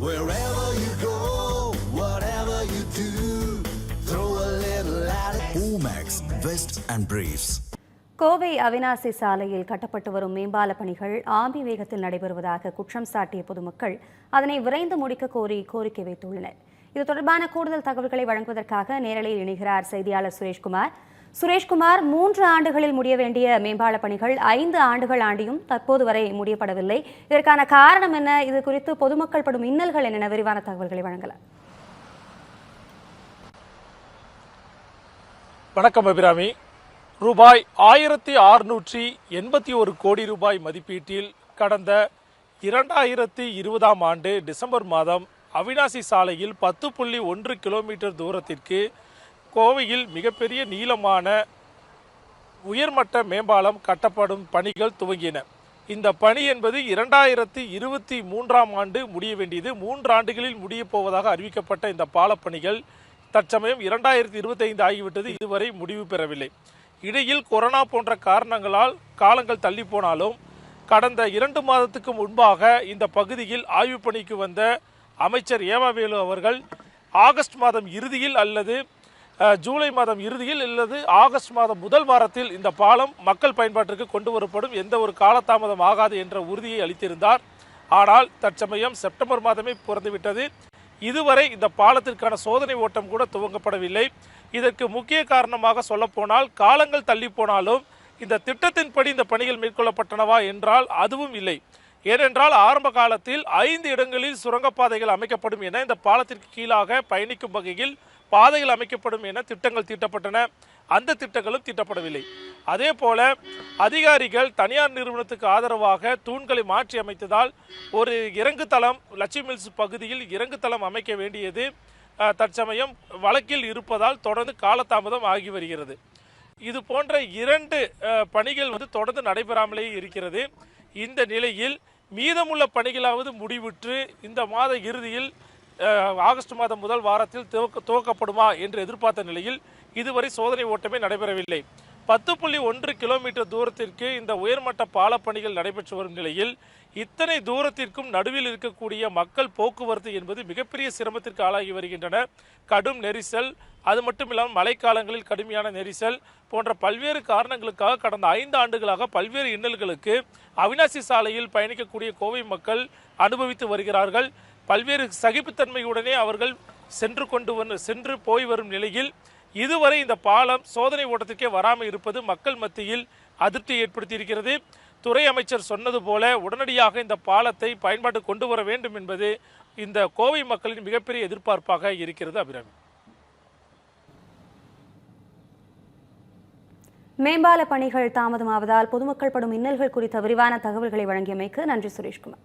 Wherever you go, whatever you do, throw a little at it. Omax, Vest and Briefs. Kovai Avinashi சாலையில் கட்டப்பட்டு வரும் மேம்பால பணிகள் ஆமி வேகத்தில் நடைபெறுவதாக குற்றம் சாட்டிய பொதுமக்கள் அதனை விரைந்து முடிக்க கோரி கோரிக்கை வைத்துள்ளனர் இது தொடர்பான கூடுதல் தகவல்களை வழங்குவதற்காக நேரலையில் இணைகிறார் செய்தியாளர் சுரேஷ்குமார் சுரேஷ்குமார் மூன்று ஆண்டுகளில் முடிய வேண்டிய மேம்பால பணிகள் ஐந்து ஆண்டுகள் ஆண்டியும் தற்போது வரை முடியப்படவில்லை. இதற்கான காரணம் என்ன? இது குறித்து பொதுமக்கள் படும் இன்னல்கள் என்னென்ன? விரிவான தகவல்களை வழங்கலாம். வணக்கம் அபிராமி. ரூபாய் ஆயிரத்தி அறுநூற்றி எண்பத்தி ஒரு கோடி ரூபாய் மதிப்பீட்டில் கடந்த இரண்டாயிரத்தி இருபதாம் ஆண்டு டிசம்பர் மாதம் அவினாசி சாலையில் பத்து புள்ளி ஒன்று கிலோமீட்டர் தூரத்திற்கு கோவையில் மிகப்பெரிய நீளமான உயர்மட்ட மேம்பாலம் கட்டப்படும் பணிகள் துவங்கின. இந்த பணி என்பது இரண்டாயிரத்தி இருபத்தி மூன்றாம் ஆண்டு முடிய வேண்டியது. மூன்று ஆண்டுகளில் முடியப் போவதாக அறிவிக்கப்பட்ட இந்த பாலப்பணிகள் தற்சமயம் இரண்டாயிரத்தி இருபத்தைந்து ஆகிவிட்டது. இதுவரை முடிவு பெறவில்லை. இடையில் கொரோனா போன்ற காரணங்களால் காலங்கள் தள்ளி போனாலும் கடந்த இரண்டு மாதத்துக்கு முன்பாக இந்த பகுதியில் ஆய்வுப் பணிக்கு வந்த அமைச்சர் ஏமாவேலு அவர்கள் ஆகஸ்ட் மாதம் இறுதியில் அல்லது ஜூலை மாதம் இறுதியில் அல்லது ஆகஸ்ட் மாதம் முதல் வாரத்தில் இந்த பாலம் மக்கள் பயன்பாட்டிற்கு கொண்டு வரப்படும். எந்த ஒரு காலதாமதம் ஆகாது என்ற உறுதியை அளித்திருந்தார். ஆனால் தற்சமயம் செப்டம்பர் மாதமே பிறந்துவிட்டது. இதுவரை இந்த பாலத்திற்கான சோதனை ஓட்டம் கூட துவங்கப்படவில்லை. இதற்கு முக்கிய காரணமாக சொல்லப்போனால் காலங்கள் தள்ளி போனாலும் இந்த திட்டத்தின்படி இந்த பணிகள் மேற்கொள்ளப்பட்டனவா என்றால் அதுவும் இல்லை. ஏனென்றால் ஆரம்ப காலத்தில் ஐந்து இடங்களில் சுரங்கப்பாதைகள் அமைக்கப்படும் என இந்த பாலத்திற்கு கீழாக பயணிக்கும் வகையில் பாதைகள் அமைக்கப்படும் என திட்டங்கள் தீட்டப்பட்டன. அந்த திட்டங்களும் தீட்டப்படவில்லை. அதே போல அதிகாரிகள் தனியார் நிறுவனத்துக்கு ஆதரவாக தூண்களை மாற்றி அமைத்ததால் ஒரு இறங்கு தளம் லட்சுமி மில்ஸ் பகுதியில் இறங்கு தளம் அமைக்க வேண்டியது தற்சமயம் வழக்கில் இருப்பதால் தொடர்ந்து காலதாமதம் ஆகி வருகிறது. இது போன்ற இரண்டு பணிகள் வந்து தொடர்ந்து நடைபெறாமலேயே இருக்கிறது. இந்த நிலையில் மீதமுள்ள பணிகளாவது முடிவுற்று இந்த மாத இறுதியில் ஆகஸ்ட் மாதம் முதல் வாரத்தில் துவக்க துவக்கப்படுமா என்று எதிர்பார்த்த நிலையில் இதுவரை சோதனை ஓட்டமே நடைபெறவில்லை. பத்து புள்ளி ஒன்று கிலோமீட்டர் தூரத்திற்கு இந்த உயர்மட்ட பாலப்பணிகள் நடைபெற்று வரும் நிலையில் இத்தனை தூரத்திற்கும் நடுவில் இருக்கக்கூடிய மக்கள் போக்குவரத்து என்பது மிகப்பெரிய சிரமத்திற்கு ஆளாகி வருகின்றன. கடும் நெரிசல் அது மட்டும் இல்லாமல் மழைக்காலங்களில் கடுமையான நெரிசல் போன்ற பல்வேறு காரணங்களுக்காக கடந்த ஐந்து ஆண்டுகளாக பல்வேறு இன்னல்களுக்கு அவினாசி சாலையில் பயணிக்கக்கூடிய கோவை மக்கள் அனுபவித்து வருகிறார்கள். பல்வேறு சகிப்புத்தன்மையுடனே அவர்கள் சென்று கொண்டு வந்து சென்று போய் வரும் நிலையில் இதுவரை இந்த பாலம் சோதனை ஓட்டத்திற்கே வராமல் இருப்பது மக்கள் மத்தியில் அதிருப்தி ஏற்படுத்தி இருக்கிறது துறை அமைச்சர் சொன்னது போல உடனடியாக இந்த பாலத்தை பயன்பாட்டு கொண்டு வர வேண்டும் என்பது இந்த கோவை மக்களின் மிகப்பெரிய எதிர்பார்ப்பாக இருக்கிறது அபிராமி. மேம்பால பணிகள் தாமதமாவதால் பொதுமக்கள் படும் இன்னல்கள் குறித்த விரிவான தகவல்களை வழங்கியமைக்கு நன்றி சுரேஷ்குமார்.